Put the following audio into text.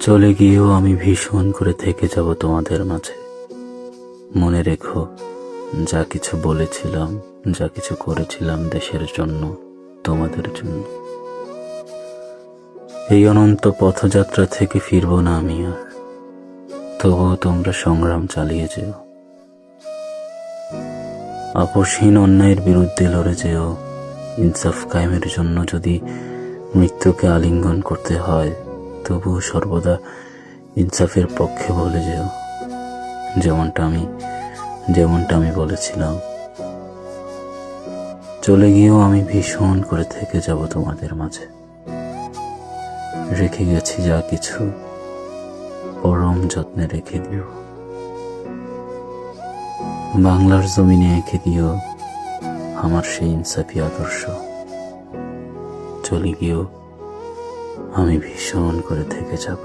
চলে গিয়েও আমি ভীষণ করে থেকে যাব তোমাদের মাঝে। মনে রেখো, যা কিছু বলেছিলাম, যা কিছু করেছিলাম দেশের জন্য, তোমাদের জন্য। এই অনন্ত পথযাত্রা থেকে ফিরবো না আমি আর তবুও তোমরা সংগ্রাম চালিয়ে যেও। আপসহীন অন্যায়ের বিরুদ্ধে লড়ে যেও। ইনসাফ কায়েমের জন্য যদি মৃত্যুকে আলিঙ্গন করতে হয় তবুও সর্বদা ইনসাফের পক্ষে বলে যেও যেমনটা আমি যেমনটা আমি বলেছিলাম। চলে গিয়েও আমি ভীষণ করে থেকে যাব তোমাদের মাঝে। রেখে গেছি যা কিছু, পরম যত্নে রেখে দিও। বাংলার জমিনে এঁকে দিও আমার সেই ইনসাফি আদর্শ। চলে গিয়েও আমি ভীষণ করে থেকে যাব।